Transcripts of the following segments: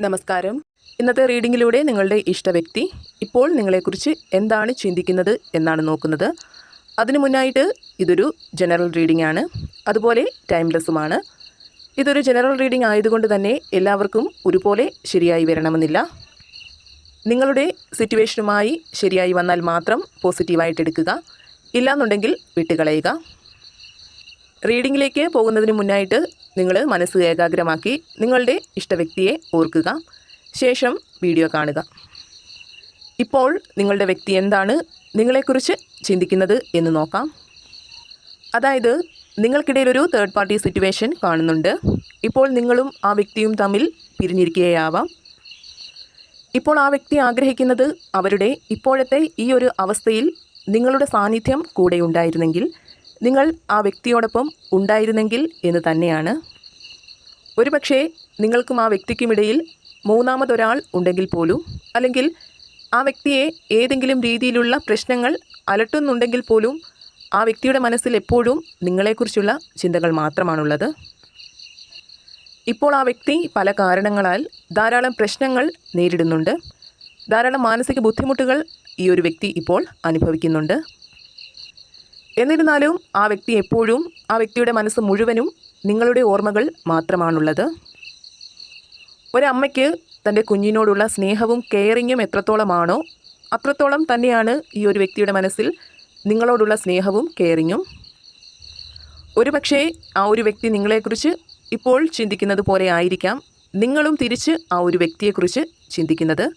നമസ്കാരം. ഇന്നത്തെ റീഡിങ്ങിലൂടെ നിങ്ങളുടെ ഇഷ്ട വ്യക്തി ഇപ്പോൾ നിങ്ങളെക്കുറിച്ച് എന്താണ് ചിന്തിക്കുന്നത് എന്നാണ് നോക്കുന്നത്. അതിനു മുന്നായിട്ട് ഇതൊരു ജനറൽ റീഡിംഗ് ആണ് അതുപോലെ ടൈംലെസ്സുമാണ്. ഇതൊരു ജനറൽ റീഡിംഗ് ആയതുകൊണ്ട് തന്നെ എല്ലാവർക്കും ഒരുപോലെ ശരിയായി വരണമെന്നില്ല. നിങ്ങളുടെ സിറ്റുവേഷനുമായി ശരിയായി വന്നാൽ മാത്രം പോസിറ്റീവായിട്ട് എടുക്കുക. ഇല്ലാന്നുണ്ടെങ്കിൽ വിട്ടുകളയുക. റീഡിങ്ങിലേക്ക് പോകുന്നതിന് മുന്നായിട്ട് നിങ്ങൾ മനസ്സ് ഏകാഗ്രമാക്കി നിങ്ങളുടെ ഇഷ്ടവ്യക്തിയെ ഓർക്കുക. ശേഷം വീഡിയോ കാണുക. ഇപ്പോൾ നിങ്ങളുടെ വ്യക്തി എന്താണ്? നിങ്ങളെക്കുറിച്ച് ചിന്തിക്കുന്നത് എന്ന് നോക്കാം. അതായത് നിങ്ങൾക്കിടയിൽ ഒരു തേർഡ് പാർട്ടി സിറ്റുവേഷൻ കാണുന്നുണ്ട്. ഇപ്പോൾ നിങ്ങളും ആ വ്യക്തിയും തമ്മിൽ പിരിഞ്ഞിരിക്കുകയാവാം. ഇപ്പോൾ ആ വ്യക്തി ആഗ്രഹിക്കുന്നത് അവരുടെ ഇപ്പോഴത്തെ ഈ ഒരു അവസ്ഥയിൽ നിങ്ങളുടെ സാന്നിധ്യം കൂടെ ഉണ്ടായിരുന്നെങ്കിൽ നിങ്ങൾ ആ വ്യക്തിയോടൊപ്പം ഉണ്ടായിരുന്നെങ്കിൽ എന്ന് തന്നെയാണ്. ഒരുപക്ഷേ നിങ്ങൾക്കും ആ വ്യക്തിക്കുമിടയിൽ മൂന്നാമതൊരാൾ ഉണ്ടെങ്കിൽ പോലും അല്ലെങ്കിൽ ആ വ്യക്തിയെ ഏതെങ്കിലും രീതിയിലുള്ള പ്രശ്നങ്ങൾ അലട്ടുന്നുണ്ടെങ്കിൽ പോലും ആ വ്യക്തിയുടെ മനസ്സിൽ എപ്പോഴും നിങ്ങളെക്കുറിച്ചുള്ള ചിന്തകൾ മാത്രമാണുള്ളത്. ഇപ്പോൾ ആ വ്യക്തി പല കാരണങ്ങളാൽ ധാരാളം പ്രശ്നങ്ങൾ നേരിടുന്നുണ്ട്. ധാരാളം മാനസിക ബുദ്ധിമുട്ടുകൾ ഈ ഒരു വ്യക്തി ഇപ്പോൾ അനുഭവിക്കുന്നുണ്ട്. എന്നിരുന്നാലും ആ വ്യക്തി എപ്പോഴും ആ വ്യക്തിയുടെ മനസ്സ് മുഴുവനും നിങ്ങളുടെ ഓർമ്മകൾ മാത്രമാണുള്ളത്. ഒരമ്മയ്ക്ക് തന്റെ കുഞ്ഞിനോടുള്ള സ്നേഹവും കെയറിങ്ങും എത്രത്തോളമാണോ അത്രത്തോളം തന്നെയാണ് ഈ ഒരു വ്യക്തിയുടെ മനസ്സിൽ നിങ്ങളോടുള്ള സ്നേഹവും കെയറിങ്ങും ഒരുപക്ഷേ ആ ഒരു വ്യക്തി നിങ്ങളെക്കുറിച്ച് ഇപ്പോൾ ചിന്തിക്കുന്നത് പോലെ ആയിരിക്കാം. നിങ്ങളും തിരിച്ച് ആ ഒരു വ്യക്തിയെക്കുറിച്ച് ചിന്തിക്കുന്നത്.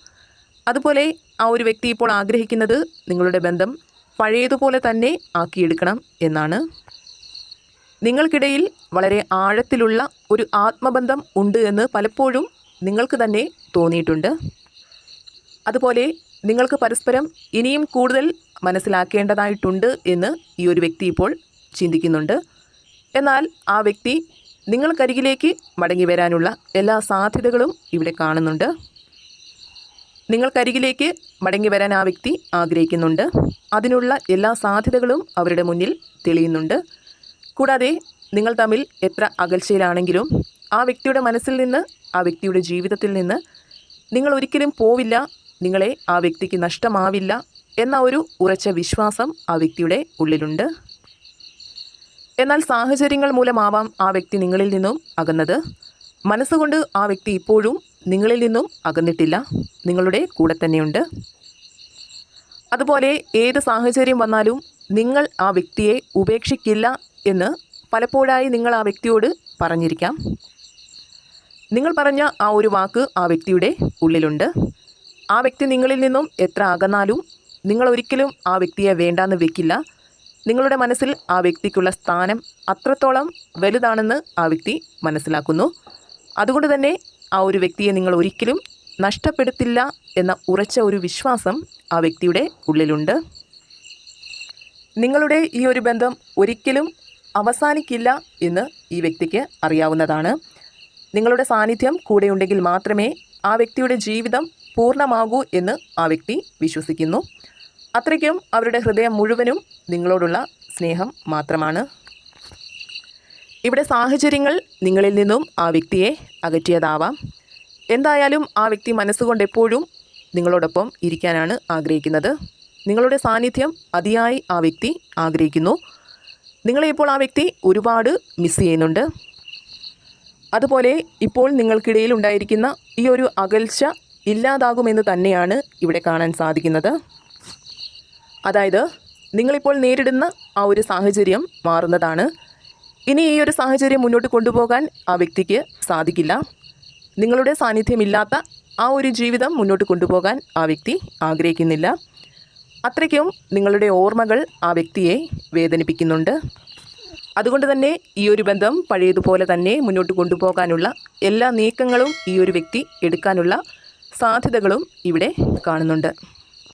അതുപോലെ ആ ഒരു വ്യക്തി ഇപ്പോൾ ആഗ്രഹിക്കുന്നത് നിങ്ങളുടെ ബന്ധം പഴയതുപോലെ തന്നെ ആക്കിയെടുക്കണം എന്നാണ്. നിങ്ങൾക്കിടയിൽ വളരെ ആഴത്തിലുള്ള ഒരു ആത്മബന്ധം ഉണ്ട് എന്ന് പലപ്പോഴും നിങ്ങൾക്ക് തന്നെ തോന്നിയിട്ടുണ്ട്. അതുപോലെ നിങ്ങൾക്ക് പരസ്പരം ഇനിയും കൂടുതൽ മനസ്സിലാക്കേണ്ടതായിട്ടുണ്ട് എന്ന് ഈ ഒരു വ്യക്തി ഇപ്പോൾ ചിന്തിക്കുന്നുണ്ട്. എന്നാൽ ആ വ്യക്തി നിങ്ങൾക്കരികിലേക്ക് മടങ്ങി വരാനുള്ള എല്ലാ സാധ്യതകളും ഇവിടെ കാണുന്നുണ്ട്. നിങ്ങൾക്കരികിലേക്ക് മടങ്ങി വരാൻ ആ വ്യക്തി ആഗ്രഹിക്കുന്നുണ്ട്. അതിനുള്ള എല്ലാ സാധ്യതകളും അവരുടെ മുന്നിൽ തെളിയുന്നുണ്ട്. കൂടാതെ നിങ്ങൾ തമ്മിൽ എത്ര അകൽച്ചയിലാണെങ്കിലും ആ വ്യക്തിയുടെ മനസ്സിൽ നിന്ന് ആ വ്യക്തിയുടെ ജീവിതത്തിൽ നിന്ന് നിങ്ങൾ ഒരിക്കലും പോവില്ല നിങ്ങളെ ആ വ്യക്തിക്ക് നഷ്ടമാവില്ല എന്ന ഒരു ഉറച്ച വിശ്വാസം ആ വ്യക്തിയുടെ ഉള്ളിലുണ്ട്. എന്നാൽ സാഹചര്യങ്ങൾ മൂലമാവാം ആ വ്യക്തി നിങ്ങളിൽ നിന്നും അകന്നത്. മനസ്സുകൊണ്ട് ആ വ്യക്തി ഇപ്പോഴും നിങ്ങളിൽ നിന്നും അകന്നിട്ടില്ല നിങ്ങളുടെ കൂടെ തന്നെയുണ്ട്. അതുപോലെ ഏത് സാഹചര്യം വന്നാലും നിങ്ങൾ ആ വ്യക്തിയെ ഉപേക്ഷിക്കില്ല എന്ന് പലപ്പോഴായി നിങ്ങൾ ആ വ്യക്തിയോട് പറഞ്ഞിരിക്കാം. നിങ്ങൾ പറഞ്ഞ ആ ഒരു വാക്ക് ആ വ്യക്തിയുടെ ഉള്ളിലുണ്ട്. ആ വ്യക്തി നിങ്ങളിൽ നിന്നും എത്ര അകന്നാലും നിങ്ങൾ ഒരിക്കലും ആ വ്യക്തിയെ വേണ്ടാന്ന് വെക്കില്ല നിങ്ങളുടെ മനസ്സിൽ ആ വ്യക്തിക്കുള്ള സ്ഥാനം അത്രത്തോളം വലുതാണെന്ന് ആ വ്യക്തി മനസ്സിലാക്കുന്നു. അതുകൊണ്ട് തന്നെ ആ ഒരു വ്യക്തിയെ നിങ്ങൾ ഒരിക്കലും നഷ്ടപ്പെടുത്തില്ല എന്ന ഉറച്ച ഒരു വിശ്വാസം ആ വ്യക്തിയുടെ ഉള്ളിലുണ്ട്. നിങ്ങളുടെ ഈ ഒരു ബന്ധം ഒരിക്കലും അവസാനിക്കില്ല എന്ന് ഈ വ്യക്തിക്ക് അറിയാവുന്നതാണ്. നിങ്ങളുടെ സാന്നിധ്യം കൂടെയുണ്ടെങ്കിൽ മാത്രമേ ആ വ്യക്തിയുടെ ജീവിതം പൂർണമാകൂ എന്ന് ആ വ്യക്തി വിശ്വസിക്കുന്നു. അത്രയ്ക്കും അവരുടെ ഹൃദയം മുഴുവനും നിങ്ങളോടുള്ള സ്നേഹം മാത്രമാണ്. ഇവിടെ സാഹചര്യങ്ങൾ നിങ്ങളിൽ നിന്നും ആ വ്യക്തിയെ അകറ്റിയതാവാം. എന്തായാലും ആ വ്യക്തി മനസ്സുകൊണ്ട് എപ്പോഴും നിങ്ങളോടൊപ്പം ഇരിക്കാനാണ് ആഗ്രഹിക്കുന്നത്. നിങ്ങളുടെ സാന്നിധ്യം അതിയായി ആ വ്യക്തി ആഗ്രഹിക്കുന്നു. നിങ്ങളെ ഇപ്പോൾ ആ വ്യക്തി ഒരുപാട് മിസ് ചെയ്യുന്നുണ്ട്. അതുപോലെ ഇപ്പോൾ നിങ്ങൾക്കിടയിൽ ഉണ്ടായിരിക്കുന്ന ഈ ഒരു അകൽച്ച ഇല്ലാതാകുമെന്ന് തന്നെയാണ് ഇവിടെ കാണാൻ സാധിക്കുന്നത്. അതായത് നിങ്ങളിപ്പോൾ നേരിടുന്ന ആ ഒരു സാഹചര്യം മാറുന്നതാണ്. ഇനി ഈ ഒരു സാഹചര്യം മുന്നോട്ട് കൊണ്ടുപോകാൻ ആ വ്യക്തിക്ക് സാധിക്കില്ല. നിങ്ങളുടെ സാന്നിധ്യമില്ലാത്ത ആ ഒരു ജീവിതം മുന്നോട്ട് കൊണ്ടുപോകാൻ ആ വ്യക്തി ആഗ്രഹിക്കുന്നില്ല. അത്രയ്ക്കും നിങ്ങളുടെ ഓർമ്മകൾ ആ വ്യക്തിയെ വേദനിപ്പിക്കുന്നുണ്ട്. അതുകൊണ്ട് തന്നെ ഈ ഒരു ബന്ധം പഴയതുപോലെ തന്നെ മുന്നോട്ട് കൊണ്ടുപോകാനുള്ള എല്ലാ നീക്കങ്ങളും ഈ ഒരു വ്യക്തി എടുക്കാനുള്ള സാധ്യതകളും ഇവിടെ കാണുന്നുണ്ട്.